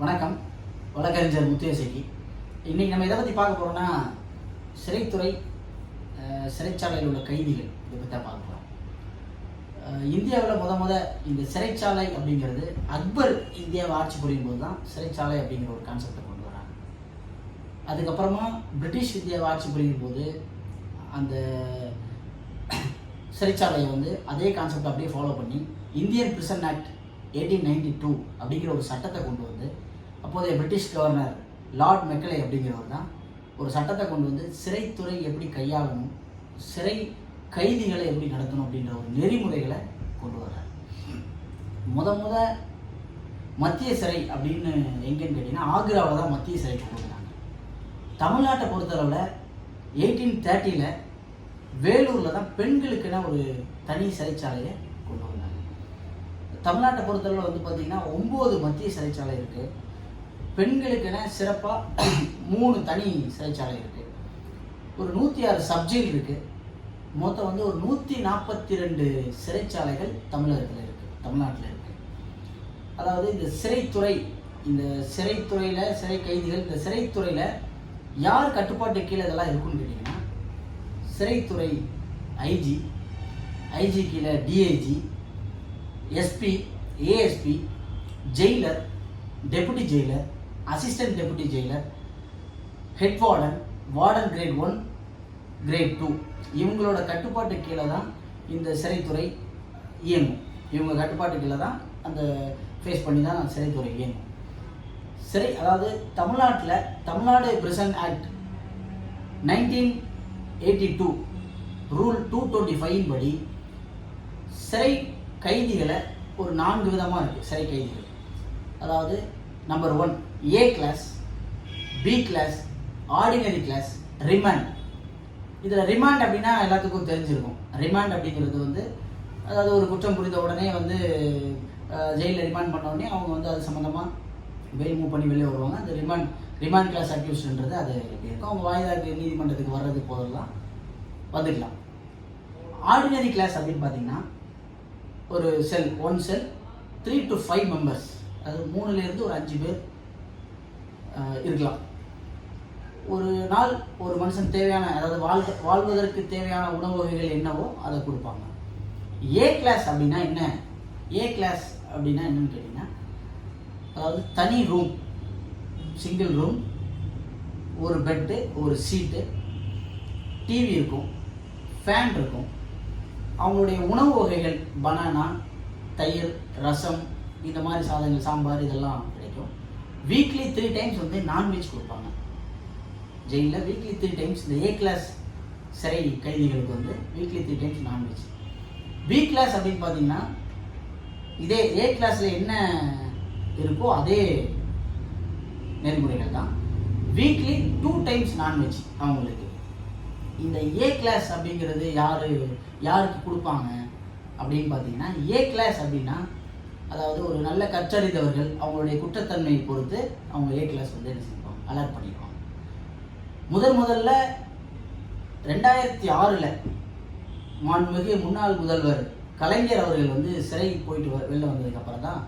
வணக்கம். வழக்கறிஞர் முத்துயசைக்கு இன்றைக்கி நம்ம எதை பற்றி பார்க்க போகிறோம்னா சிறைத்துறை சிறைச்சாலையில் உள்ள கைதிகள் இதை பற்றி தான் பார்க்க போகிறோம் இந்தியாவில் முத முத இந்த சிறைச்சாலை அப்படிங்கிறது அக்பர் இந்தியாவை ஆட்சி புரியும் போது தான் சிறைச்சாலை அப்படிங்கிற ஒரு கான்செப்டை கொண்டு வராங்க. அதுக்கப்புறமா பிரிட்டிஷ் இந்தியாவை ஆட்சி புரியும் போது அந்த சிறைச்சாலையை வந்து அதே கான்செப்ட் அப்படியே ஃபாலோ பண்ணி Indian prison act eighteen ninety two அப்படிங்கிற ஒரு சட்டத்தை கொண்டு வந்து அப்போதைய பிரிட்டிஷ் கவர்னர் லார்ட் மெக்கலே அப்படிங்கிறவர் தான் ஒரு சட்டத்தை கொண்டு வந்து சிறைத்துறை எப்படி கையாளணும் சிறை கைதிகளை எப்படி நடத்தணும் அப்படின்ற ஒரு நெறிமுறைகளை கொண்டு வர்றார். முத முத மத்திய சிறை அப்படின்னு எங்கேன்னு கேட்டிங்கன்னா ஆக்ராவில் தான் மத்திய சிறை கொண்டு வந்தாங்க தமிழ்நாட்டை பொறுத்தளவில் எயிட்டீன் தேர்ட்டியில் வேலூரில் தான் பெண்களுக்கென ஒரு தனி சிறைச்சாலையை தமிழ்நாட்டை பொறுத்தளவில் வந்து பார்த்திங்கன்னா ஒம்பது மத்திய சிறைச்சாலை இருக்குது பெண்களுக்கென சிறப்பாக மூணு தனி சிறைச்சாலை இருக்குது ஒரு நூற்றி ஆறு சப்ஜெக்ட் இருக்குது மொத்தம் வந்து ஒரு நூற்றி நாற்பத்தி ரெண்டு சிறைச்சாலைகள் தமிழகத்தில் இருக்குது தமிழ்நாட்டில் இருக்குது அதாவது இந்த சிறைத்துறை இந்த சிறைத்துறையில் சிறை கைதிகள் இந்த சிறைத்துறையில் யார் கட்டுப்பாட்டு கீழே இதெல்லாம் இருக்குன்னு கேட்டிங்கன்னா சிறைத்துறை ஐஜி ஐஜி கீழே DIG SP ASP jailer deputy jailer assistant deputy jailer head warden warden grade one grade two இவங்களோட கட்டுப்பாட்டு கீழே தான் இந்த சிறைத்துறை இயங்கும். இவங்க கட்டுப்பாட்டு கீழே தான் அந்த ஃபேஸ் பண்ணி தான் சிறைத்துறை இயங்கும். சிறை அதாவது தமிழ்நாட்டில் Tamil Nadu prison act nineteen eighty two rule two twenty five படி சிறை கைதிகளை ஒரு நான்கு விதமாக இருக்குது சிறை கைதிகள். அதாவது number one A class B class ordinary class remand இதில் ரிமாண்ட் அப்படின்னா எல்லாத்துக்கும் தெரிஞ்சிருக்கும். ரிமாண்ட் அப்படிங்கிறது வந்து அதாவது ஒரு குற்றம் புரிந்த உடனே வந்து ஜெயிலில் ரிமாண்ட் பண்ண உடனே அவங்க வந்து அது சம்மந்தமாக பெயில் மூவ் பண்ணி வெளியே வருவாங்க. அந்த ரிமாண்ட் ரிமாண்ட் கிளாஸ் அக்யூஸ்ன்றது அது எப்படி இருக்கும்? அவங்க வாய்தாக்கு நீதிமன்றத்துக்கு வர்றது போதெல்லாம் வந்துக்கலாம். ஆர்டினரி கிளாஸ் அப்படின்னு பார்த்தீங்கன்னா ஒரு cell one cell three to five members அது மூணுலேருந்து ஒரு அஞ்சு பேர் இருக்கலாம். ஒரு நாள் ஒரு மனுஷன் தேவையான அதாவது வாழ் வாழ்வதற்கு தேவையான உணவு வகைகள் என்னவோ அதை கொடுப்பாங்க. ஏ கிளாஸ் அப்படின்னா என்ன? ஏ கிளாஸ் அப்படின்னா என்னன்னு கேட்டிங்கன்னா அதாவது தனி ரூம் சிங்கிள் ரூம் ஒரு பெட்டு ஒரு சீட்டு டிவி இருக்கும் ஃபேன் இருக்கும் அவங்களுடைய உணவு வகைகள் பனானா தயிர் ரசம் இந்த மாதிரி சாதங்கள் சாம்பார் இதெல்லாம் கிடைக்கும். வீக்லி த்ரீ டைம்ஸ் வந்து நான்வெஜ் கொடுப்பாங்க. ஜெயிலில் வீக்லி த்ரீ டைம்ஸ் இந்த ஏ கிளாஸ் சிறை கைதிகளுக்கு வந்து weekly three times nonveg B class அப்படின்னு பார்த்தீங்கன்னா இதே ஏ கிளாஸில் என்ன இருக்கோ அதே நெறிமுறைகள் தான். வீக்லி டூ டைம்ஸ் நான்வெஜ் அவங்களுக்கு. இந்த ஏ கிளாஸ் அப்படிங்கிறது யார் யாருக்கு கொடுப்பாங்க அப்படின்னு பார்த்தீங்கன்னா ஏ கிளாஸ் அப்படின்னா அதாவது ஒரு நல்ல கற்றறிந்தவர்கள் அவங்களுடைய குற்றத்தன்மையை பொறுத்து அவங்க ஏ கிளாஸ் வந்து என்ன செய்வாங்க? அலர்ட் பண்ணிடுவாங்க. முதல் முதல்ல ரெண்டாயிரத்தி ஆறில் மாண்புமிகு முன்னாள் முதல்வர் கலைஞர் அவர்கள் வந்து சிறை போயிட்டு வ- வெளில வந்ததுக்கப்புறம் தான்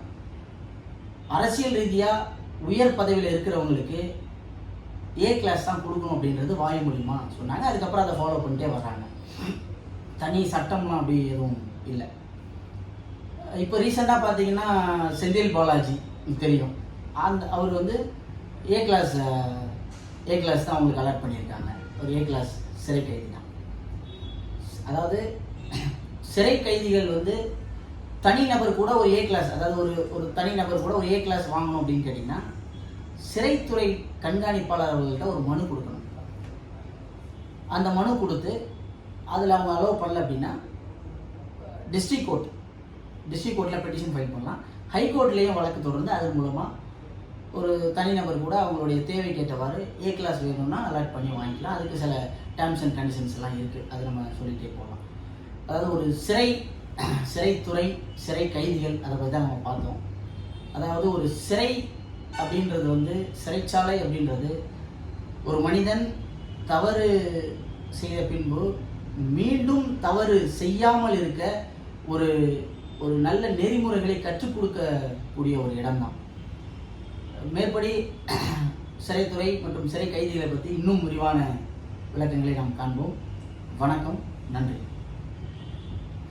அரசியல் ரீதியாக உயர் பதவியில் இருக்கிறவங்களுக்கு ஏ கிளாஸ் தான் கொடுக்கணும் அப்படின்றது வாய் மூலியமா சொன்னாங்க. அதுக்கப்புறம் அதை ஃபாலோ பண்ணிட்டே வராங்க தனி சட்டம்லாம் அப்படி எதுவும் இல்லை. இப்போ ரீசெண்டாக பார்த்தீங்கன்னா செந்தில் பாலாஜி தெரியும். அந்த அவர் வந்து ஏ கிளாஸ் ஏ கிளாஸ் தான் அவங்களுக்கு அலர்ட் பண்ணியிருக்காங்க. ஒரு ஏ கிளாஸ் சிறை கைதி தான். அதாவது சிறை கைதிகள் வந்து தனிநபர் கூட ஒரு ஏ கிளாஸ் அதாவது ஒரு ஒரு தனிநபர் கூட ஒரு ஏ கிளாஸ் வாங்கணும் அப்படின்னு கேட்டிங்கன்னா சிறைத்துறை கண்காணிப்பாளர் அவர்கள்ட்ட ஒரு மனு கொடுக்கணும். அந்த மனு கொடுத்து அதில் அவங்க அலோவ் பண்ணல அப்படின்னா டிஸ்ட்ரிக்ட் கோர்ட் டிஸ்ட்ரிக்ட் கோர்ட்டில் பெட்டிஷன் ஃபைல் பண்ணலாம். ஹைகோர்ட்லேயும் வழக்கு தொடர்ந்து அதன் மூலமாக ஒரு தனிநபர் கூட அவங்களுடைய தேவை கேட்டவாறு ஏ கிளாஸ் வேணும்னா அலாட் பண்ணி வாங்கிக்கலாம். அதுக்கு சில டேர்ம்ஸ் அண்ட் கண்டிஷன்ஸ் எல்லாம் இருக்குது அது நம்ம சொல்லிகிட்டே போகலாம். அதாவது ஒரு சிறை சிறைத்துறை சிறை கைதிகள் அதை பற்றி தான் நம்ம பார்த்தோம். அதாவது ஒரு சிறை அப்படின்றது வந்து சிறைச்சாலை அப்படின்றது. ஒரு மனிதன் தவறு செய்த பின்பு மீண்டும் தவறு செய்யாமல் இருக்க ஒரு ஒரு நல்ல நெறிமுறைகளை கற்றுக் கொடுக்கக்கூடிய ஒரு இடம்தான். மேற்படி சிறைத்துறை மற்றும் சிறை கைதிகளை பற்றி இன்னும் விரிவான விளக்கங்களை நாம் காண்போம். வணக்கம் நன்றி.